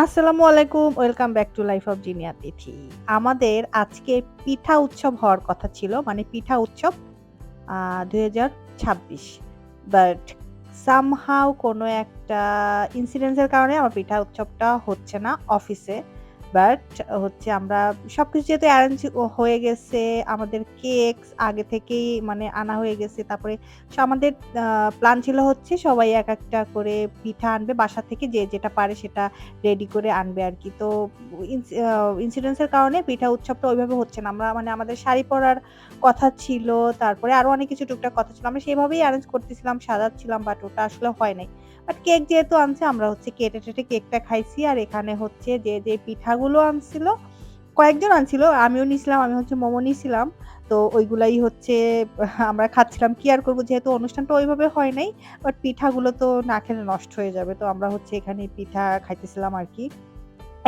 আসসালামু আলাইকুম। Welcome back to life of Jinia Tithi. আমাদের আজকে পিঠা উৎসব হওয়ার কথা ছিল। মানে পিঠা উৎসব ২০২৬ বাট সামহাউ কোনো একটা ইনসিডেন্সের কারণে আমার পিঠা উৎসবটা হচ্ছে না অফিসে। বাট হচ্ছে আমরা সবকিছু যেহেতু অ্যারেঞ্জ হয়ে গেছে, আমাদের কেকস আগে থেকেই মানে আনা হয়ে গেছে। তারপরে আমাদের প্ল্যান ছিল হচ্ছে সবাই এক একটা করে পিঠা আনবে বাসা থেকে যে যেটা পারে সেটা রেডি করে আনবে আর কি তো ইনস আ ইনসিডেন্স এর কারণে পিঠা উৎসবটা ওইভাবে হচ্ছে না। আমরা মানে আমাদের শাড়ি পরার কথা ছিল। তারপরে আরও অনেক কিছু টুকটাক কথা ছিল। আমরা সেভাবেই অ্যারেঞ্জ করতেছিলাম, সাজাচ্ছিলাম বাট ওটা আসলে হয় নাই। বাট কেক যেহেতু আনছে আমরা হচ্ছে কেটে-টেটে কেকটা খাইছি। আর এখানে হচ্ছে যে, যে পিঠাগুলো আনছিল, কয়েকজন আনছিল। আমিও নিছিলাম, আমি হচ্ছে মোমো নিছিলাম। তো ওইগুলাই হচ্ছে আমরা খাচ্ছিলাম। কি আর করব যেহেতু অনুষ্ঠানটা ওইভাবে হয় নাই। বাট পিঠাগুলো তো না খেলে নষ্ট হয়ে যাবে। তো আমরা হচ্ছে এখানে পিঠা খাইতেছিলাম আর কি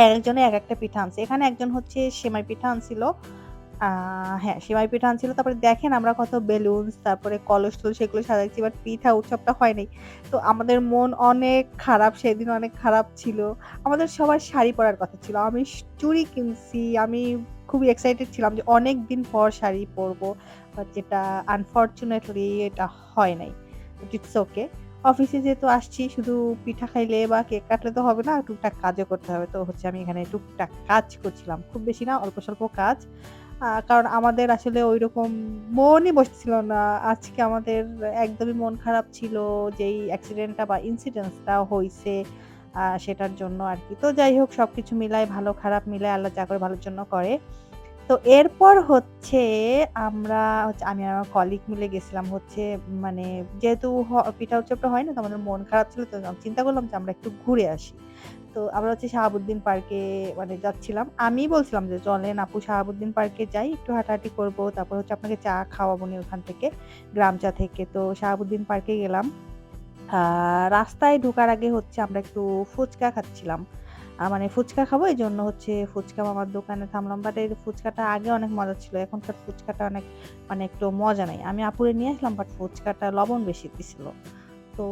একজনে এক একটা পিঠা আনছে। এখানে একজন হচ্ছে সেমাই পিঠা আনছিল। হ্যাঁ, সেমাই পিঠা আনছিল। তারপরে দেখেন আমরা কত বেলুনস, তারপরে কলস-টলস সেগুলো সাজাইছি। বাট পিঠা উৎসবটা হয় নাই। তো আমাদের মন অনেক খারাপ, সেদিন অনেক খারাপ ছিল। আমাদের সবার শাড়ি পরার কথা ছিল। আমি চুড়ি কিনছি। আমি খুবই এক্সাইটেড ছিলাম যে অনেক দিন পর শাড়ি পরবো। বাট যেটা আনফরচুনেটলি এটা হয় নাই। It's okay. অফিসে যেহেতু আসছি শুধু পিঠা খাইলে বা কেক কাটলে তো হবে না। টুকটাক কাজও করতে হবে। তো হচ্ছে আমি এখানে টুকটাক কাজ করছিলাম। খুব বেশি না অল্প-স্বল্প কাজ। কারণ আমাদের আসলে ওই রকম মনই বসছিল না। আজকে আমাদের একদমই মন খারাপ ছিল যেই অ্যাক্সিডেন্টটা বা ইনসিডেন্স হয়েছে সেটার জন্য আর কি তো যাই হোক সব কিছু মিলায় ভালো খারাপ মিলায় আল্লাহ যা করে ভালোর জন্য করে। তো এরপর হচ্ছে আমরা হচ্ছে আমি আমার কলিগ মিলে গেছিলাম হচ্ছে মানে যেহেতু পিঠা উৎসবটা হয় না তো আমাদের মন খারাপ ছিল তো চিন্তা করলাম যে আমরা একটু ঘুরে আসি। তো আমরা হচ্ছে শাহাবুদ্দিন পার্কে মানে যাচ্ছিলাম। আমি বলছিলাম যে, "চলেন আপু শাহাবুদ্দিন পার্কে যাই। একটু হাঁটাহাঁটি করব তারপর হচ্ছে আপনাকে চা খাওয়াবো নি ওখান থেকে, গ্রাম চা থেকে।" তো শাহাবুদ্দিন পার্কে গেলাম। রাস্তায় ঢোকার আগে হচ্ছে আমরা একটু ফুচকা খাচ্ছিলাম। মানে ফুচকা খাব, এই জন্য হচ্ছে ফুচকা মামার দোকানে থামলাম। বাট এই ফুচকাটা আগে অনেক মজা ছিল। এখনকার ফুচকাটা অনেক মানে একটু মজা নাই। আমি আপুরে নিয়ে আসলাম বাট ফুচকাটা লবণ বেশি দিছিল। তো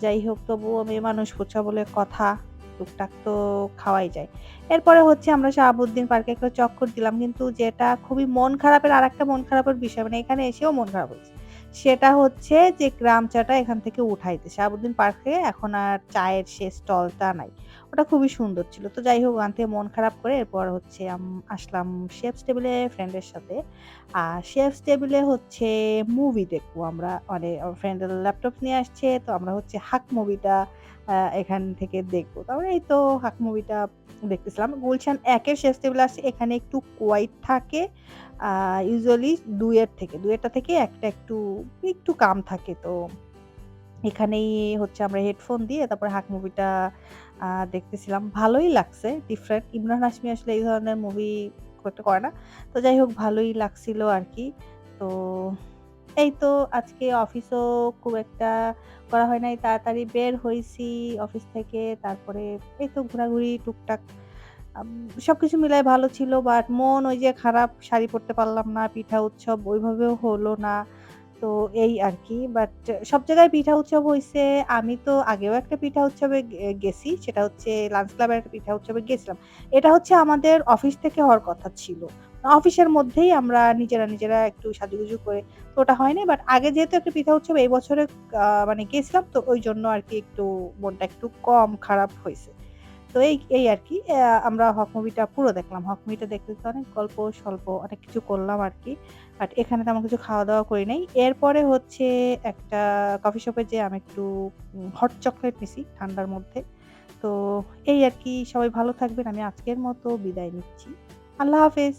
যাই হোক, তবুও মেয়ে মানুষ ফুচকা বলে কথা। টুকটাক তো খাওয়াই যায়। এরপরে হচ্ছে আমরা শাহাবুদ্দিন পার্কে একটা চক্কর দিলাম। কিন্তু যেটা খুবই মন খারাপের আরেকটা মন খারাপের বিষয় মানে এখানে এসেও মন খারাপ হয়েছে। সেটা হচ্ছে যে গ্রাম চাটা এখান থেকে উঠাইতে। শাহাবুদ্দিন পার্কে এখন আর চায়ের সে স্টলটা নাই। ওটা খুবই সুন্দর ছিল। তো যাই হোক ওখান থেকে মন খারাপ করে এরপর হচ্ছে আসলাম শেফস টেবল ফ্রেন্ডের সাথে। আর শেফস টেবল হচ্ছে মুভি দেখব আমরা। মানে ফ্রেন্ডের ল্যাপটপ নিয়ে আসছে। তো আমরা হচ্ছে 'হাক' মুভিটা এখান থেকে দেখব। তারপরে এই তো 'হাক' মুভিটা দেখতেছিলাম। গুলশান ১ এর শেফস টেবল আসছে এখানে একটু কোয়াইট থাকে। ইউজুয়ালি দুয়ের থেকে। ২ এরটা থেকে একটা একটু, একটু কাম থাকে। তো এখানেই হচ্ছে আমরা হেডফোন দিয়ে তারপরে 'হাক' মুভিটা দেখতেছিলাম। ভালোই লাগছে। ডিফারেন্ট। ইমরান হাসমি আসলে এই ধরনের মুভি একটা করে না। তো যাই হোক ভালোই লাগছিল আর কি তো এই তো আজকে অফিসও খুব একটা করা হয় নাই। তাড়াতাড়ি বের হয়েছি অফিস থেকে। তারপরে এই তো ঘোরাঘুরি, টুকটাক। সব কিছু মিলায় ভালো ছিল। বাট মন ওই যে খারাপ, শাড়ি পরতে পারলাম না। পিঠা উৎসব ওইভাবেও হলো না। তো এই আর কি বাট সব জায়গায় পিঠা উৎসব হইছে। আমি তো আগেও একটা পিঠা উৎসবে গেছি। সেটা হচ্ছে লাঞ্চ ক্লাবের একটা পিঠা উৎসবে গেছিলাম। এটা হচ্ছে আমাদের অফিস থেকে হওয়ার কথা ছিল। অফিসের মধ্যেই আমরা নিজেরা, নিজেরা একটু সাজুগুজু করে তো ওটা হয়নি বাট আগে যেহেতু একটা পিঠা উৎসব এই বছরে মানে গেছিলাম তো ওই জন্য আর কি একটু মনটা একটু কম খারাপ হয়েছে তো এই, এই আর কি আমরা 'হক' মুভিটা পুরো দেখলাম। 'হক' মুভিটা দেখতে, অনেক গল্প স্বল্প অনেক কিছু করলাম আর কি বাট এখানে তেমন কিছু খাওয়া-দাওয়া করি নাই। এরপরে হচ্ছে একটা কফি শপে যে আমি একটু হট চকোলেট নিছি ঠান্ডার মধ্যে। তো এই আর কি সবাই ভালো থাকবেন। আমি আজকের মতো বিদায় নিচ্ছি। আল্লাহ হাফেজ।